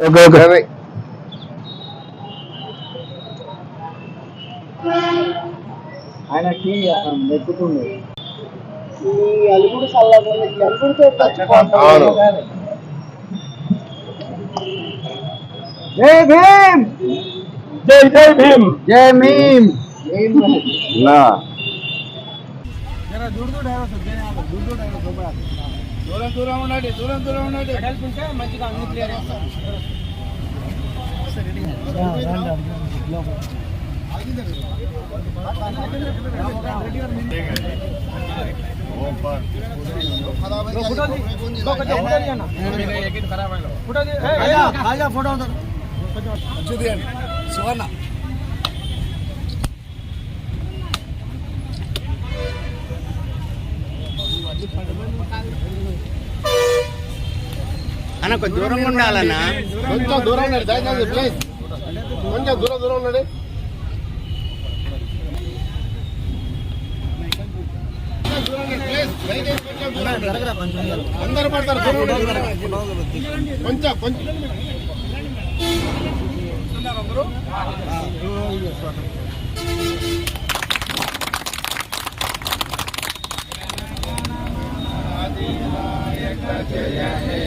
Okay okay. ఆయనకి అవును. జై భీమ్! జై జై భీమ్! జై భీమ్! నా. దూరం దూరం ఉండండి దూరం దూరం ఉండండి. మంచిగా అన్ని క్లియర్ సువర్ణ. అన్న కొంచెం దూరంగా ఉండాలన్నా. కొంచెం దూరం ఉండండి. దయచేసి ప్లీజ్ కొంచెం దూరం దూరం ఉండండి. అందరు పడతారు ప్లీజ్. కొంచెం అందరూ పడతారు దూరం ఉండండి. కొంచెం కొంచెం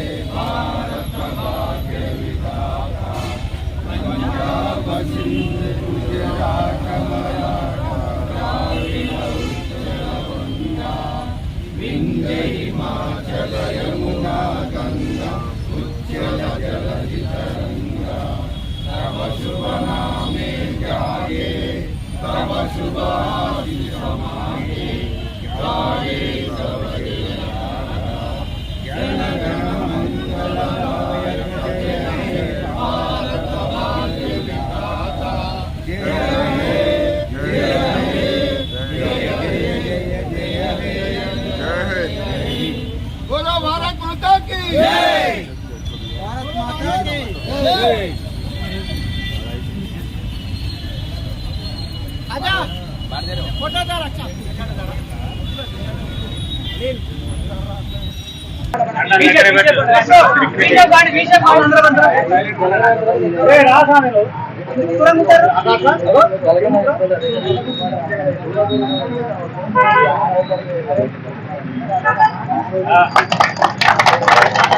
రాజధానిలో ఆ.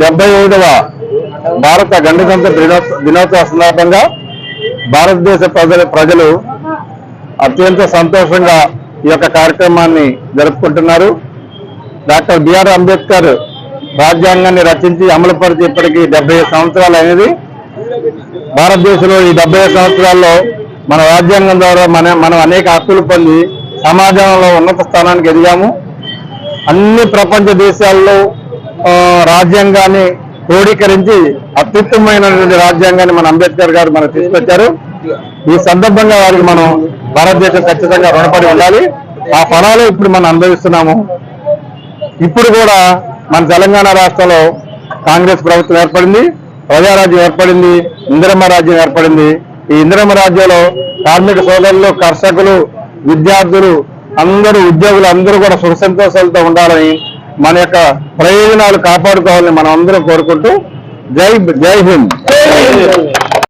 డెబ్బై ఐదవ భారత గణతంత్ర దినోత్సవ సందర్భంగా భారతదేశ ప్రజలు ప్రజలు అత్యంత సంతోషంగా ఈ యొక్క కార్యక్రమాన్ని జరుపుకుంటున్నారు. డాక్టర్ బిఆర్ అంబేద్కర్ రాజ్యాంగాన్ని రచించి అమలుపరిచి ఇప్పటికీ డెబ్బై సంవత్సరాలు అనేది భారతదేశంలో ఈ డెబ్బై సంవత్సరాల్లో మన రాజ్యాంగం ద్వారా మన మనం అనేక హక్కులు పొంది సమాజంలో ఉన్నత స్థానానికి ఎదిగాము. అన్ని ప్రపంచ దేశాల్లో రాజ్యాంగాన్ని క్రోడీకరించి అత్యుత్తమైనటువంటి రాజ్యాంగాన్ని మన అంబేద్కర్ గారు మనకు తీసుకొచ్చారు. ఈ సందర్భంగా వారికి మనం భారతదేశం ఖచ్చితంగా రుణపడి ఉండాలి. ఆ ఫలాలు ఇప్పుడు మనం అనుభవిస్తున్నాము. ఇప్పుడు కూడా మన తెలంగాణ రాష్ట్రంలో కాంగ్రెస్ ప్రభుత్వం ఏర్పడింది ప్రజారాజ్యం ఏర్పడింది ఇందిరమ్మ రాజ్యం ఏర్పడింది. ఈ ఇందిరమ్మ రాజ్యంలో కార్మిక సోదరులు కర్షకులు విద్యార్థులు అందరూ ఉద్యోగులు అందరూ కూడా సుఖ సంతోషాలతో ఉండాలని మన యొక్క ప్రయోజనాలు కాపాడుకోవాలని మనం అందరం కోరుకుంటూ జై జై హింద్.